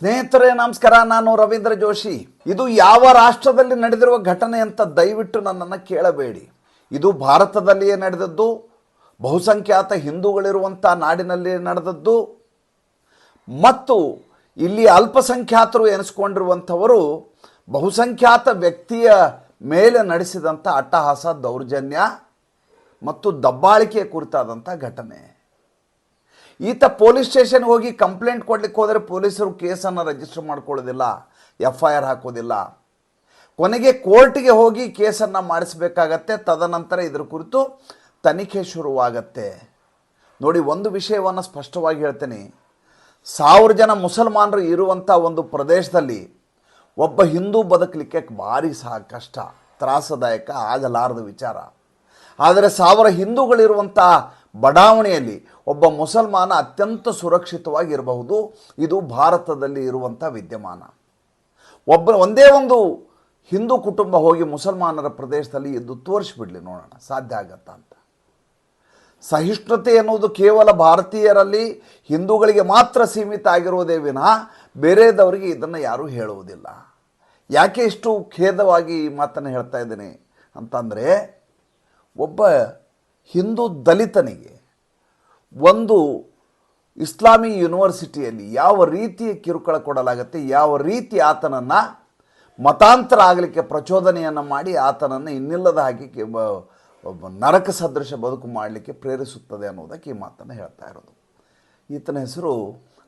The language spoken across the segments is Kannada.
ಸ್ನೇಹಿತರೇ, ನಮಸ್ಕಾರ. ನಾನು ರವೀಂದ್ರ ಜೋಶಿ. ಇದು ಯಾವ ರಾಷ್ಟ್ರದಲ್ಲಿ ನಡೆದಿರುವ ಘಟನೆ ಅಂತ ದಯವಿಟ್ಟು ನನ್ನನ್ನು ಕೇಳಬೇಡಿ. ಇದು ಭಾರತದಲ್ಲಿಯೇ ನಡೆದದ್ದು, ಬಹುಸಂಖ್ಯಾತ ಹಿಂದೂಗಳಿರುವಂಥ ನಾಡಿನಲ್ಲಿ ನಡೆದದ್ದು, ಮತ್ತು ಇಲ್ಲಿ ಅಲ್ಪಸಂಖ್ಯಾತರು ಎನಿಸ್ಕೊಂಡಿರುವಂಥವರು ಬಹುಸಂಖ್ಯಾತ ವ್ಯಕ್ತಿಯ ಮೇಲೆ ನಡೆಸಿದಂಥ ಅಟ್ಟಹಾಸ, ದೌರ್ಜನ್ಯ ಮತ್ತು ದಬ್ಬಾಳಿಕೆ ಕುರಿತಾದಂಥ ಘಟನೆ. ಈತ ಪೊಲೀಸ್ ಸ್ಟೇಷನ್ಗೆ ಹೋಗಿ ಕಂಪ್ಲೇಂಟ್ ಕೊಡ್ಲಿಕ್ಕೆ ಹೋದರೆ ಪೊಲೀಸರು ಕೇಸನ್ನು ರಿಜಿಸ್ಟರ್ ಮಾಡ್ಕೊಳ್ಳೋದಿಲ್ಲ ಎಫ್ ಐ ಆರ್ ಹಾಕೋದಿಲ್ಲ. ಕೊನೆಗೆ ಕೋರ್ಟಿಗೆ ಹೋಗಿ ಕೇಸನ್ನು ಮಾಡಿಸಬೇಕಾಗತ್ತೆ, ತದನಂತರ ಇದ್ರ ಕುರಿತು ತನಿಖೆ ಶುರುವಾಗತ್ತೆ. ನೋಡಿ, ಒಂದು ವಿಷಯವನ್ನು ಸ್ಪಷ್ಟವಾಗಿ ಹೇಳ್ತೀನಿ. ಸಾವಿರ ಜನ ಮುಸಲ್ಮಾನರು ಇರುವಂಥ ಒಂದು ಪ್ರದೇಶದಲ್ಲಿ ಒಬ್ಬ ಹಿಂದೂ ಬದುಕಲಿಕ್ಕೆ ಭಾರಿ ಸಹ ಕಷ್ಟ ತ್ರಾಸದಾಯಕ, ಆಗಲಾರದ ವಿಚಾರ. ಆದರೆ ಸಾವಿರ ಹಿಂದೂಗಳಿರುವಂಥ ಬಡಾವಣೆಯಲ್ಲಿ ಒಬ್ಬ ಮುಸಲ್ಮಾನ ಅತ್ಯಂತ ಸುರಕ್ಷಿತವಾಗಿರಬಹುದು. ಇದು ಭಾರತದಲ್ಲಿ ಇರುವಂಥ ವಿದ್ಯಮಾನ. ಒಬ್ಬ, ಒಂದೇ ಒಂದು ಹಿಂದೂ ಕುಟುಂಬ ಹೋಗಿ ಮುಸಲ್ಮಾನರ ಪ್ರದೇಶದಲ್ಲಿ ಇದ್ದು ತೋರಿಸ್ಬಿಡ್ಲಿ ನೋಡೋಣ, ಸಾಧ್ಯ ಆಗತ್ತಾ ಅಂತ. ಸಹಿಷ್ಣುತೆ ಎನ್ನುವುದು ಕೇವಲ ಭಾರತೀಯರಲ್ಲಿ ಹಿಂದೂಗಳಿಗೆ ಮಾತ್ರ ಸೀಮಿತ ಆಗಿರುವುದೇ ವಿನಃ ಬೇರೆದವರಿಗೆ ಇದನ್ನು ಯಾರೂ ಹೇಳುವುದಿಲ್ಲ. ಯಾಕೆ ಇಷ್ಟು ಖೇದವಾಗಿ ಈ ಮಾತನ್ನು ಹೇಳ್ತಾ ಇದ್ದೀನಿ ಅಂತಂದರೆ, ಒಬ್ಬ ಹಿಂದೂ ದಲಿತನಿಗೆ ಒಂದು ಇಸ್ಲಾಮಿ ಯೂನಿವರ್ಸಿಟಿಯಲ್ಲಿ ಯಾವ ರೀತಿಯ ಕಿರುಕುಳ ಕೊಡಲಾಗುತ್ತೆ, ಯಾವ ರೀತಿ ಆತನನ್ನು ಮತಾಂತರ ಆಗಲಿಕ್ಕೆ ಪ್ರಚೋದನೆಯನ್ನು ಮಾಡಿ ಆತನನ್ನು ಇನ್ನಿಲ್ಲದ ಹಾಗೆ ನರಕ ಸದೃಶ ಬದುಕು ಮಾಡಲಿಕ್ಕೆ ಪ್ರೇರಿಸುತ್ತದೆ ಅನ್ನೋದಕ್ಕೆ ಈ ಮಾತನ್ನು ಹೇಳ್ತಾ ಇರೋದು. ಈತನ ಹೆಸರು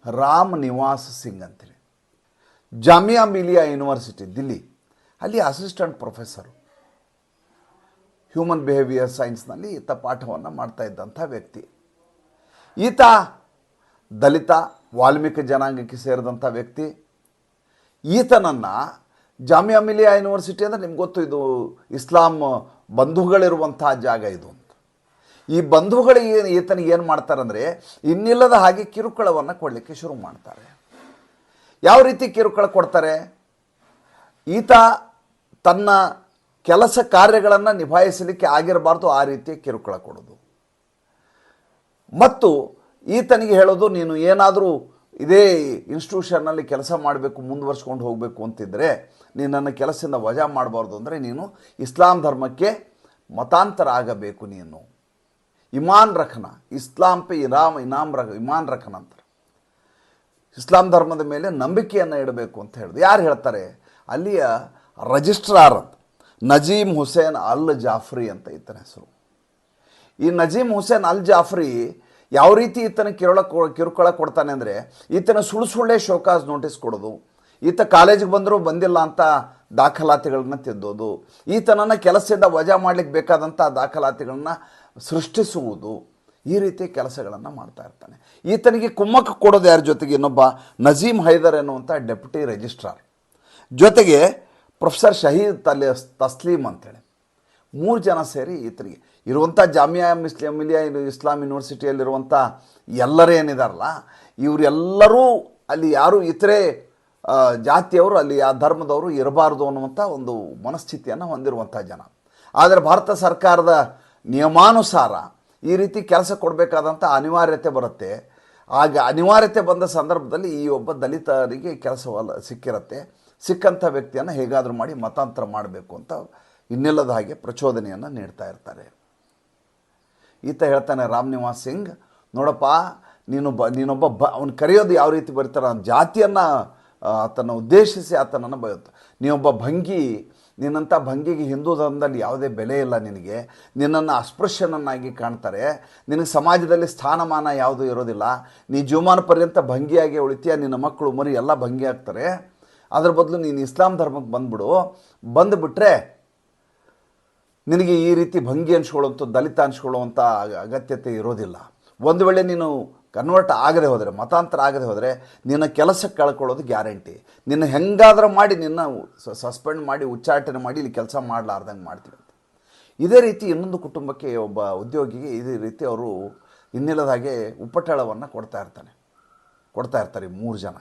ರಾಮ್ ನಿವಾಸ್ ಸಿಂಗ್ ಅಂತೇಳಿ ಜಾಮಿಯಾ ಮಿಲಿಯಾ ಯೂನಿವರ್ಸಿಟಿ, ದಿಲ್ಲಿ. ಅಲ್ಲಿ ಅಸಿಸ್ಟೆಂಟ್ ಪ್ರೊಫೆಸರು. ಹ್ಯೂಮನ್ ಬಿಹೇವಿಯರ್ ಸೈನ್ಸ್ನಲ್ಲಿ ಈತ ಪಾಠವನ್ನು ಮಾಡ್ತಾ ಇದ್ದಂಥ ವ್ಯಕ್ತಿ. ಈತ ದಲಿತ, ವಾಲ್ಮೀಕಿ ಜನಾಂಗಕ್ಕೆ ಸೇರಿದಂಥ ವ್ಯಕ್ತಿ. ಈತನನ್ನು ಜಾಮಿಯಾ ಮಿಲಿಯಾ ಯೂನಿವರ್ಸಿಟಿ ಅಂದರೆ ನಿಮ್ಗೆ ಗೊತ್ತು, ಇದು ಇಸ್ಲಾಂ ಬಂಧುಗಳಿರುವಂಥ ಜಾಗ ಇದು ಅಂತ. ಈ ಬಂಧುಗಳಿಗೆ ಈತನಿಗೆ ಏನು ಮಾಡ್ತಾರಂದರೆ ಇನ್ನಿಲ್ಲದ ಹಾಗೆ ಕಿರುಕುಳವನ್ನು ಕೊಡಲಿಕ್ಕೆ ಶುರು ಮಾಡ್ತಾರೆ. ಯಾವ ರೀತಿ ಕಿರುಕುಳ ಕೊಡ್ತಾರೆ? ಈತ ತನ್ನ ಕೆಲಸ ಕಾರ್ಯಗಳನ್ನು ನಿಭಾಯಿಸಲಿಕ್ಕೆ ಆಗಿರಬಾರ್ದು ಆ ರೀತಿಯ ಕಿರುಕುಳ ಕೊಡೋದು. ಮತ್ತು ಈತನಿಗೆ ಹೇಳೋದು, ನೀನು ಏನಾದರೂ ಇದೇ ಇನ್ಸ್ಟಿಟ್ಯೂಷನ್ನಲ್ಲಿ ಕೆಲಸ ಮಾಡಬೇಕು, ಮುಂದುವರ್ಸ್ಕೊಂಡು ಹೋಗಬೇಕು ಅಂತಿದ್ದರೆ ನೀನು ನನ್ನ ಕೆಲಸದಿಂದ ವಜಾ ಮಾಡಬಾರ್ದು ಅಂದರೆ ನೀನು ಇಸ್ಲಾಂ ಧರ್ಮಕ್ಕೆ ಮತಾಂತರ ಆಗಬೇಕು ನೀನು. ಇಮಾನ್ ರಖನ ಇಸ್ಲಾಂ ಪೆ ಇರಾಮ್, ಇನಾಮ್ ರಖ ಇಮಾನ್ ರಖನ ಅಂತಾರೆ ಇಸ್ಲಾಂ ಧರ್ಮದ ಮೇಲೆ ನಂಬಿಕೆಯನ್ನು ಇಡಬೇಕು ಅಂತ ಹೇಳಿದ್ರು ಯಾರು ಹೇಳ್ತಾರೆ? ಅಲ್ಲಿಯ ರಜಿಸ್ಟ್ರಾರ್ ಅಂತ. ನಜೀಮ್ ಹುಸೇನ್ ಅಲ್ ಜಾಫ್ರಿ ಅಂತ ಈತನ ಹೆಸರು. ಈ ನಜೀಮ್ ಹುಸೇನ್ ಅಲ್ ಜಾಫ್ರಿ ಯಾವ ರೀತಿ ಈತನ ಕಿರುಳ ಕಿರುಕುಳ ಕೊಡ್ತಾನೆ ಅಂದರೆ, ಈತನ ಸುಳ್ಳು ಸುಳ್ಳೇ ಶೋಕಾಸ್ ನೋಟಿಸ್ ಕೊಡೋದು, ಈತ ಕಾಲೇಜಿಗೆ ಬಂದರೂ ಬಂದಿಲ್ಲ ಅಂತ ದಾಖಲಾತಿಗಳನ್ನ ತಿದ್ದೋದು, ಈತನನ್ನು ಕೆಲಸದಿಂದ ವಜಾ ಮಾಡಲಿಕ್ಕೆ ಬೇಕಾದಂಥ ದಾಖಲಾತಿಗಳನ್ನ ಸೃಷ್ಟಿಸುವುದು, ಈ ರೀತಿ ಕೆಲಸಗಳನ್ನು ಮಾಡ್ತಾ ಇರ್ತಾನೆ. ಈತನಿಗೆ ಕುಮ್ಮಕ್ಕ ಕೊಡೋದು ಯಾರ ಜೊತೆಗೆ? ಇನ್ನೊಬ್ಬ ನಜೀಮ್ ಹೈದರ್ ಎನ್ನುವಂಥ ಡೆಪ್ಯೂಟಿ ರಿಜಿಸ್ಟ್ರಾರ್. ಜೊತೆಗೆ ಪ್ರೊಫೆಸರ್ ಶಹೀದ್ ತಲೆ ತಸ್ಲೀಮ್ ಅಂತೇಳಿ. ಮೂರು ಜನ ಸೇರಿ ಈತನಿಗೆ. ಇರುವಂಥ ಜಾಮಿಯಾ ಮಿಸ್ಲಿಂ ಮಿಲಿಯಾ ಇಸ್ಲಾಮ್ ಇಸ್ಲಾಂ ಯೂನಿವರ್ಸಿಟಿಯಲ್ಲಿರುವಂಥ ಎಲ್ಲರೂ ಏನಿದಾರಲ್ಲ, ಇವರೆಲ್ಲರೂ ಅಲ್ಲಿ ಯಾರು ಇತರೆ ಜಾತಿಯವರು ಅಲ್ಲಿ ಆ ಧರ್ಮದವರು ಇರಬಾರ್ದು ಅನ್ನುವಂಥ ಒಂದು ಮನಸ್ಥಿತಿಯನ್ನು ಹೊಂದಿರುವಂಥ ಜನ. ಆದರೆ ಭಾರತ ಸರ್ಕಾರದ ನಿಯಮಾನುಸಾರ ಈ ರೀತಿ ಕೆಲಸ ಕೊಡಬೇಕಾದಂಥ ಅನಿವಾರ್ಯತೆ ಬರುತ್ತೆ. ಆಗ ಅನಿವಾರ್ಯತೆ ಬಂದ ಸಂದರ್ಭದಲ್ಲಿ ಈ ಒಬ್ಬ ದಲಿತರಿಗೆ ಕೆಲಸವಲ್ಲ ಸಿಕ್ಕಿರತ್ತೆ. ಸಿಕ್ಕಂಥ ವ್ಯಕ್ತಿಯನ್ನು ಹೇಗಾದರೂ ಮಾಡಿ ಮತಾಂತರ ಮಾಡಬೇಕು ಅಂತ ಇನ್ನಿಲ್ಲದ ಹಾಗೆ ಪ್ರಚೋದನೆಯನ್ನು ನೀಡ್ತಾ ಇರ್ತಾರೆ. ಈತ ಹೇಳ್ತಾನೆ, ರಾಮ್ ನಿವಾಸ್ ಸಿಂಗ್, ನೋಡಪ್ಪ, ನೀನು ಬ, ನೀನೊಬ್ಬ ಬ, ಅವನು ಕರೆಯೋದು ಯಾವ ರೀತಿ ಬರ್ತಾರೆ ಜಾತಿಯನ್ನು ಆತನ ಉದ್ದೇಶಿಸಿ ಆತನನ್ನು ಬಯತ್ತು ನೀನೊಬ್ಬ ಭಂಗಿ, ನಿನ್ನಂಥ ಭಂಗಿಗೆ ಹಿಂದೂ ಧರ್ಮದಲ್ಲಿ ಯಾವುದೇ ಬೆಲೆ ಇಲ್ಲ ನಿನಗೆ. ನಿನ್ನನ್ನು ಅಸ್ಪೃಶ್ಯನನ್ನಾಗಿ ಕಾಣ್ತಾರೆ. ನಿನಗೆ ಸಮಾಜದಲ್ಲಿ ಸ್ಥಾನಮಾನ ಯಾವುದೂ ಇರೋದಿಲ್ಲ. ನೀ ಜೀವಮಾನ ಪರ್ಯಂತ ಭಂಗಿಯಾಗಿ ಉಳಿತೀಯ, ನಿನ್ನ ಮಕ್ಕಳು ಮರಿ ಎಲ್ಲ ಭಂಗಿ ಆಗ್ತಾರೆ ಅದ್ರ ಬದಲು ನೀನು ಇಸ್ಲಾಂ ಧರ್ಮಕ್ಕೆ ಬಂದ್ಬಿಡು, ಬಂದುಬಿಟ್ರೆ ನಿನಗೆ ಈ ರೀತಿ ಭಂಗಿ ಅನ್ಸ್ಕೊಳ್ಳುವಂಥ ದಲಿತ ಅನ್ಸ್ಕೊಳ್ಳುವಂಥ ಅಗ- ಅಗತ್ಯತೆ ಇರೋದಿಲ್ಲ. ಒಂದು ವೇಳೆ ನೀನು ಕನ್ವರ್ಟ್ ಆಗದೆ ಹೋದರೆ, ಮತಾಂತರ ಆಗದೆ ಹೋದರೆ, ನಿನ್ನ ಕೆಲಸಕ್ಕೆ ಕಳ್ಕೊಳ್ಳೋದು ಗ್ಯಾರಂಟಿ. ನಿನ್ನ ಹೆಂಗಾದರೂ ಮಾಡಿ, ನಿನ್ನ ಸಸ್ಪೆಂಡ್ ಮಾಡಿ, ಉಚ್ಚಾಟನೆ ಮಾಡಿ, ಇಲ್ಲಿ ಕೆಲಸ ಮಾಡಲಾರ್ದಂಗೆ ಮಾಡ್ತೀವಿ ಅಂತ. ಇದೇ ರೀತಿ ಇನ್ನೊಂದು ಕುಟುಂಬಕ್ಕೆ ಒಬ್ಬ ಉದ್ಯೋಗಿಗೆ ಇದೇ ರೀತಿ ಅವರು ಇನ್ನಿಲ್ಲದಾಗೆ ಉಪಟಳವನ್ನು ಕೊಡ್ತಾ ಇರ್ತಾನೆ. ಕೊಡ್ತಾ ಇರ್ತಾರೆ ಮೂರು ಜನ.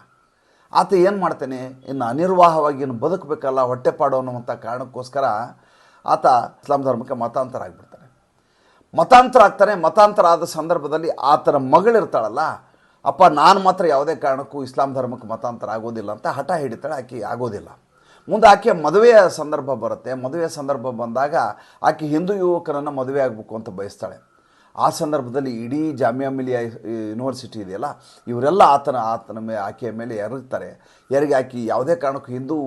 ಆತ ಏನು ಮಾಡ್ತಾನೆ? ಇನ್ನು ಅನಿರ್ವಾಹವಾಗಿ ಇನ್ನು ಬದುಕಬೇಕಲ್ಲ ಹೊಟ್ಟೆಪಾಡು ಅನ್ನುವಂಥ ಕಾರಣಕ್ಕೋಸ್ಕರ ಆತ ಇಸ್ಲಾಂ ಧರ್ಮಕ್ಕೆ ಮತಾಂತರ ಆಗಿಬಿಡ್ತಾನೆ. ಮತಾಂತರ ಆಗ್ತಾನೆ, ಮತಾಂತರ ಆದ ಸಂದರ್ಭದಲ್ಲಿ ಆತನ ಮಗಳಿರ್ತಾಳಲ್ಲ ಅಪ್ಪ ನಾನು ಮಾತ್ರ ಯಾವುದೇ ಕಾರಣಕ್ಕೂ ಇಸ್ಲಾಂ ಧರ್ಮಕ್ಕೆ ಮತಾಂತರ ಆಗೋದಿಲ್ಲ ಅಂತ ಹಠ ಹಿಡಿತಾಳೆ, ಆಕೆ ಆಗೋದಿಲ್ಲ. ಮುಂದೆ ಆಕೆ ಮದುವೆಯ ಸಂದರ್ಭ ಬರುತ್ತೆ. ಮದುವೆಯ ಸಂದರ್ಭ ಬಂದಾಗ ಆಕೆ ಹಿಂದೂ ಯುವಕರನ್ನು ಮದುವೆ ಆಗಬೇಕು ಅಂತ ಬಯಸ್ತಾಳೆ. ಆ ಸಂದರ್ಭದಲ್ಲಿ ಇಡೀ ಜಾಮಿಯಾ ಮಿಲಿಯಾ ಯೂನಿವರ್ಸಿಟಿ ಇದೆಯಲ್ಲ, ಇವರೆಲ್ಲ ಆತನ ಆತನ ಮೇ ಆಕೆಯ ಮೇಲೆ ಎರಗ್ತಾರೆ ಎರಗಿ ಆಕೆ ಯಾವುದೇ ಕಾರಣಕ್ಕೂ ಹಿಂದೂ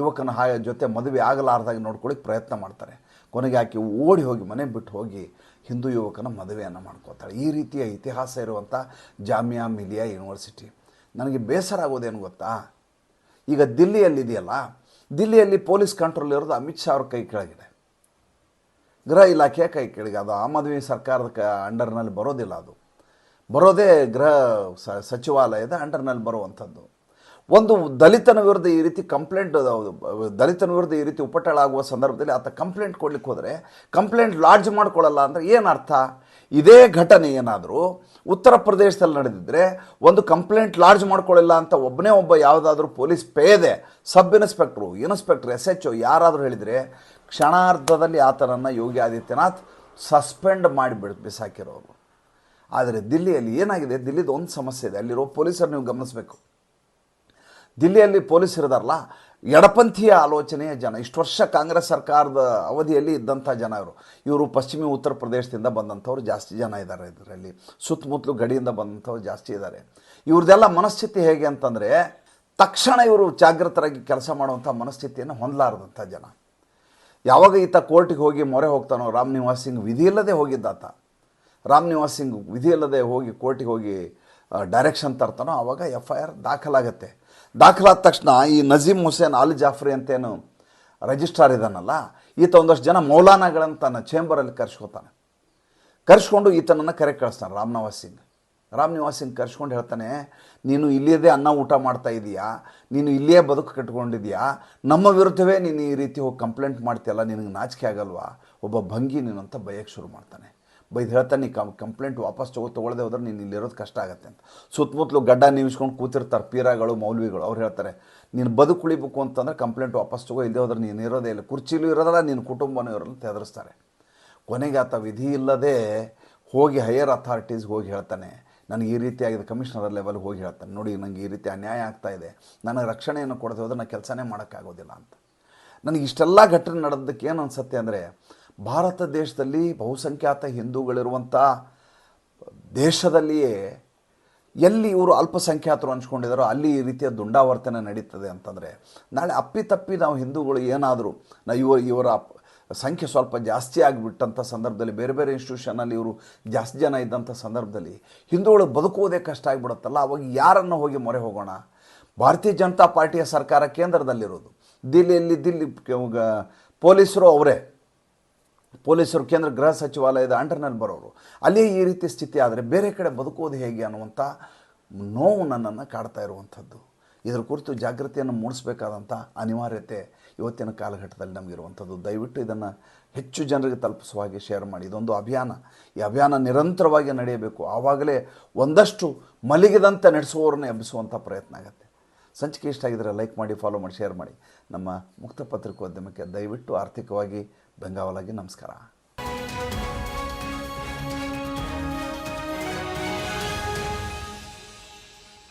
ಯುವಕನ ಹಾಯ ಜೊತೆ ಮದುವೆ ಆಗಲಾರ್ದಾಗ ನೋಡ್ಕೊಳ್ಳಿಕ್ಕೆ ಪ್ರಯತ್ನ ಮಾಡ್ತಾರೆ. ಕೊನೆಗೆ ಆಕೆ ಓಡಿ ಹೋಗಿ ಮನೆ ಬಿಟ್ಟು ಹೋಗಿ ಹಿಂದೂ ಯುವಕನ ಮದುವೆಯನ್ನು ಮಾಡ್ಕೋತಾಳೆ ಈ ರೀತಿಯ ಇತಿಹಾಸ ಇರುವಂಥ ಜಾಮಿಯಾ ಮಿಲಿಯಾ ಯೂನಿವರ್ಸಿಟಿ. ನನಗೆ ಬೇಸರ ಆಗೋದೇನು ಗೊತ್ತಾ? ಈಗ ದಿಲ್ಲಿಯಲ್ಲಿದೆಯಲ್ಲ, ದಿಲ್ಲಿಯಲ್ಲಿ ಪೊಲೀಸ್ ಕಂಟ್ರೋಲ್ ಇರೋದು ಅಮಿತ್ ಶಾ ಅವ್ರ ಕೈ ಕೆಳಗಿದೆ. ಗೃಹ ಇಲಾಖೆಯ ಕೈ ಕೆಳಗೆ ಅದು ಆಮ್ ಆದ್ಮಿ ಸರ್ಕಾರದ ಕ ಅಂಡರ್ನಲ್ಲಿ ಬರೋದಿಲ್ಲ ಅದು. ಬರೋದೇ ಗೃಹ ಸಚಿವಾಲಯದ ಅಂಡರ್ನಲ್ಲಿ ಬರುವಂಥದ್ದು. ಒಂದು ದಲಿತನ ವಿರುದ್ಧ ಈ ರೀತಿ ಕಂಪ್ಲೇಂಟ್ ದಲಿತನ ವಿರುದ್ಧ ಈ ರೀತಿ ಉಪಟಳ ಆಗುವ ಸಂದರ್ಭದಲ್ಲಿ ಆತ ಕಂಪ್ಲೇಂಟ್ ಕೊಡಲಿಕ್ಕೆ ಹೋದರೆ ಕಂಪ್ಲೇಂಟ್ ಲಾಡ್ಜ್ ಮಾಡ್ಕೊಳ್ಳಲ್ಲ ಅಂದರೆ ಏನು ಅರ್ಥ? ಇದೇ ಘಟನೆ ಏನಾದರೂ ಉತ್ತರ ಪ್ರದೇಶದಲ್ಲಿ ನಡೆದಿದ್ದರೆ ಒಂದು ಕಂಪ್ಲೇಂಟ್ ಲಾಡ್ಜ್ ಮಾಡ್ಕೊಳ್ಳಿಲ್ಲ ಅಂತ ಒಬ್ಬನೇ ಒಬ್ಬ ಯಾವುದಾದ್ರೂ ಪೊಲೀಸ್ ಪೇದೆ sub inspector, inspector, S H ಯಾರಾದರೂ ಹೇಳಿದರೆ ಕ್ಷಣಾರ್ಧದಲ್ಲಿ ಆತನನ್ನು ಯೋಗಿ ಆದಿತ್ಯನಾಥ್ ಸಸ್ಪೆಂಡ್ ಮಾಡಿ ಬಿಡ್, ಬಿಸಾಕಿರೋರು. ಆದರೆ ದಿಲ್ಲಿಯಲ್ಲಿ ಏನಾಗಿದೆ? ದಿಲ್ಲಿದು ಒಂದು ಸಮಸ್ಯೆ ಇದೆ. ಅಲ್ಲಿರೋ ಪೊಲೀಸರು ನೀವು ಗಮನಿಸಬೇಕು. ದಿಲ್ಲಿಯಲ್ಲಿ ಪೊಲೀಸ್ ಇರೋದಾರಲ್ಲ, ಎಡಪಂಥೀಯ ಆಲೋಚನೆಯ ಜನ, ಇಷ್ಟು ವರ್ಷ ಕಾಂಗ್ರೆಸ್ ಸರ್ಕಾರದ ಅವಧಿಯಲ್ಲಿ ಇದ್ದಂಥ ಜನ ಇವರು. ಇವರು ಪಶ್ಚಿಮ ಉತ್ತರ ಪ್ರದೇಶದಿಂದ ಬಂದಂಥವ್ರು ಜಾಸ್ತಿ ಜನ ಇದ್ದಾರೆ ಇದರಲ್ಲಿ. ಸುತ್ತಮುತ್ತಲು ಗಡಿಯಿಂದ ಬಂದಂಥವ್ರು ಜಾಸ್ತಿ ಇದ್ದಾರೆ ಇವ್ರದ್ದೆಲ್ಲ ಮನಸ್ಥಿತಿ ಹೇಗೆ ಅಂತಂದರೆ, ತಕ್ಷಣ ಇವರು ಜಾಗೃತರಾಗಿ ಕೆಲಸ ಮಾಡುವಂಥ ಮನಸ್ಥಿತಿಯನ್ನು ಹೊಂದಲಾರದಂಥ ಜನ. ಯಾವಾಗ ಈತ ಕೋರ್ಟಿಗೆ ಹೋಗಿ ಮೊರೆ ಹೋಗ್ತಾನೋ ರಾಮ್ ನಿವಾಸ್ ಸಿಂಗ್ ವಿಧಿ ಇಲ್ಲದೆ ಹೋಗಿದ್ದಾತ. ರಾಮ್ ನಿವಾಸ್ ಸಿಂಗ್ ವಿಧಿ ಇಲ್ಲದೆ ಹೋಗಿ ಕೋರ್ಟಿಗೆ ಹೋಗಿ ಡೈರೆಕ್ಷನ್ ತರ್ತಾನೋ ಆವಾಗ ಎಫ್ ಐ ಆರ್ ದಾಖಲಾಗತ್ತೆ. ದಾಖಲಾದ ತಕ್ಷಣ ಈ ನಜೀಮ್ ಹುಸೇನ್ ಅಲ್ ಜಾಫ್ರಿ ಅಂತೇನು ರಿಜಿಸ್ಟ್ರಾರ್ ಇದ್ದಾನಲ್ಲ ಈತ ಒಂದಷ್ಟು ಜನ ಮೌಲಾನಾಗಳನ್ನು ತನ್ನ ಚೇಂಬರಲ್ಲಿ ಕರೆಸ್ಕೊತಾನೆ. ಕರೆಸ್ಕೊಂಡು ಈತನನ್ನು ಕರೆ ಕಳಿಸ್ತಾನೆ ರಾಮ್ ನಿವಾಸ್ ಸಿಂಗ್. ರಾಮ್ ನಿವಾಸ್ ಕರ್ಸ್ಕೊಂಡು ಹೇಳ್ತಾನೆ, ನೀನು ಇಲ್ಲಿಯದೇ ಅನ್ನ ಊಟ ಮಾಡ್ತಾ ಇದೀಯಾ? ನೀನು ಇಲ್ಲಿಯೇ ಬದುಕು ಕಟ್ಕೊಂಡಿದ್ಯಾ? ನಮ್ಮ ವಿರುದ್ಧವೇ ನೀನು ಈ ರೀತಿ ಹೋಗಿ ಕಂಪ್ಲೇಂಟ್ ಮಾಡ್ತೀಯಲ್ಲ, ನಿನಗೆ ನಾಚಿಕೆ ಆಗಲ್ವಾ? ಒಬ್ಬ ಭಂಗಿ ನೀನು ಅಂತ ಬಯಕ್ಕೆ ಶುರು ಮಾಡ್ತಾನೆ. ಬೈದು ಹೇಳ್ತಾನೆ, ನೀ ಕಂಪ್ಲೇಂಟ್ ವಾಪಸ್ ತಗೋ, ತೊಗೊಳ್ದೆ ಹೋದ್ರೆ ನೀನು ಇಲ್ಲಿರೋದು ಕಷ್ಟ ಆಗುತ್ತೆ ಅಂತ. ಸುತ್ತಮುತ್ತಲು ಗಡ್ಡ ನೀವಿಸ್ಕೊಂಡು ಕೂತಿರ್ತಾರೆ, ಪೀರಾಗಳು, ಮೌಲ್ವಿಗಳು. ಅವ್ರು ಹೇಳ್ತಾರೆ, ನೀನು ಬದುಕುಳಿಬೇಕು ಅಂತಂದ್ರೆ ಕಂಪ್ಲೇಂಟ್ ವಾಪಸ್ ತಗೋ, ಇಲ್ಲದೆ ಹೋದ್ರೆ ನೀನು ಇರೋದೇ ಇಲ್ಲ. ಕುರ್ಚಿಲೂ ಇರೋದಲ್ಲ ನಿನ್ನ ಕುಟುಂಬನೂ ಇರೋಲ್ಲ ತೆದರಿಸ್ತಾರೆ ಕೊನೆಗೆ ಆತ ವಿಧಿ ಇಲ್ಲದೆ ಹೋಗಿ ಹೈಯರ್ ಅಥಾರಿಟೀಸ್ಗೆ ಹೋಗಿ ಹೇಳ್ತಾನೆ ನನಗೆ ಈ ರೀತಿ ಆಗಿದೆ ಕಮಿಷನರ್ ಲೆವೆಲ್ಗೆ ಹೋಗಿ ಹೇಳ್ತಾನೆ. ನೋಡಿ ನನಗೆ ಈ ರೀತಿ ಅನ್ಯಾಯ ಆಗ್ತಾ ಇದೆ. ನನಗೆ ರಕ್ಷಣೆಯನ್ನು ಕೊಡದೆ ಹೋದ್ರೆ ನಾನು ಕೆಲಸನೇ ಮಾಡೋಕ್ಕಾಗೋದಿಲ್ಲ ಅಂತ. ನನಗೆ ಇಷ್ಟೆಲ್ಲ ಘಟನೆ ನಡೆದಕ್ಕೆ ಏನು ಅನಿಸುತ್ತೆ ಅಂದರೆ, ಭಾರತ ದೇಶದಲ್ಲಿ ಬಹುಸಂಖ್ಯಾತ ಹಿಂದೂಗಳಿರುವಂಥ ದೇಶದಲ್ಲಿಯೇ ಎಲ್ಲಿ ಇವರು ಅಲ್ಪಸಂಖ್ಯಾತರು ಹಂಚ್ಕೊಂಡಿದ್ದಾರೋ ಅಲ್ಲಿ ಈ ರೀತಿಯ ದುಂಡಾವರ್ತನೆ ನಡೀತದೆ ಅಂತಂದರೆ, ನಾಳೆ ಅಪ್ಪಿತಪ್ಪಿ ನಾವು ಹಿಂದೂಗಳು ಏನಾದರೂ, ನಾ ಇವ ಇವರ ಸಂಖ್ಯೆ ಸ್ವಲ್ಪ ಜಾಸ್ತಿ ಆಗಿಬಿಟ್ಟಂಥ ಸಂದರ್ಭದಲ್ಲಿ ಬೇರೆ ಬೇರೆ ಇನ್ಸ್ಟಿಟ್ಯೂಷನಲ್ಲಿ ಇವರು ಜಾಸ್ತಿ ಜನ ಇದ್ದಂಥ ಸಂದರ್ಭದಲ್ಲಿ ಹಿಂದೂಗಳು ಬದುಕುವುದೇ ಕಷ್ಟ ಆಗಿಬಿಡುತ್ತಲ್ಲ. ಅವಾಗ ಯಾರನ್ನು ಹೋಗಿ ಮೊರೆ ಹೋಗೋಣ? ಭಾರತೀಯ ಜನತಾ ಪಾರ್ಟಿಯ ಸರ್ಕಾರ ಕೇಂದ್ರದಲ್ಲಿರೋದು. ದಿಲ್ಲಿಯಲ್ಲಿ ದಿಲ್ಲಿ ಪೊಲೀಸರು ಅವರೇ. ಪೊಲೀಸರು ಕೇಂದ್ರ ಗೃಹ ಸಚಿವಾಲಯದ ಅಂಡರ್ನಲ್ಲಿ ಬರೋರು. ಅಲ್ಲಿ ಈ ರೀತಿ ಸ್ಥಿತಿ ಆದರೆ ಬೇರೆ ಕಡೆ ಬದುಕೋದು ಹೇಗೆ ಅನ್ನುವಂಥ ನೋವು ನನ್ನನ್ನು ಕಾಡ್ತಾ ಇರುವಂಥದ್ದು. ಇದರ ಕುರಿತು ಜಾಗೃತಿಯನ್ನು ಮೂಡಿಸಬೇಕಾದಂಥ ಅನಿವಾರ್ಯತೆ ಇವತ್ತಿನ ಕಾಲಘಟ್ಟದಲ್ಲಿ ನಮಗಿರುವಂಥದ್ದು. ದಯವಿಟ್ಟು ಇದನ್ನು ಹೆಚ್ಚು ಜನರಿಗೆ ತಲುಪಿಸುವ ಹಾಗೆ ಶೇರ್ ಮಾಡಿ. ಇದೊಂದು ಅಭಿಯಾನ. ಈ ಅಭಿಯಾನ ನಿರಂತರವಾಗಿ ನಡೆಯಬೇಕು. ಆವಾಗಲೇ ಒಂದಷ್ಟು ಮಲಗಿದಂತೆ ನಡೆಸುವವರನ್ನ ಎಬ್ಬಿಸುವಂಥ ಪ್ರಯತ್ನ ಆಗುತ್ತೆ. ಸಂಚಿಕೆ ಇಷ್ಟ ಆಗಿದ್ರೆ ಲೈಕ್ ಮಾಡಿ ಫಾಲೋ ಮಾಡಿ ಶೇರ್ ಮಾಡಿ. ನಮ್ಮ ಮುಕ್ತ ಪತ್ರಿಕೋದ್ಯಮಕ್ಕೆ ದಯವಿಟ್ಟು ಆರ್ಥಿಕವಾಗಿ ಬೆಂಗಾವಲಾಗಿ ನಮಸ್ಕಾರ.